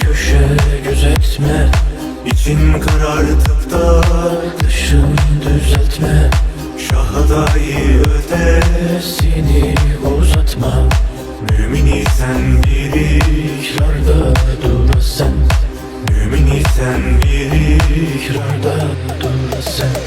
köşe gözetme İçin karartıp da dışın düzeltme. Şahadayı ötesini uzatma. Mümin isen bir ikrarda durasın Mümin isen bir ikrarda durasın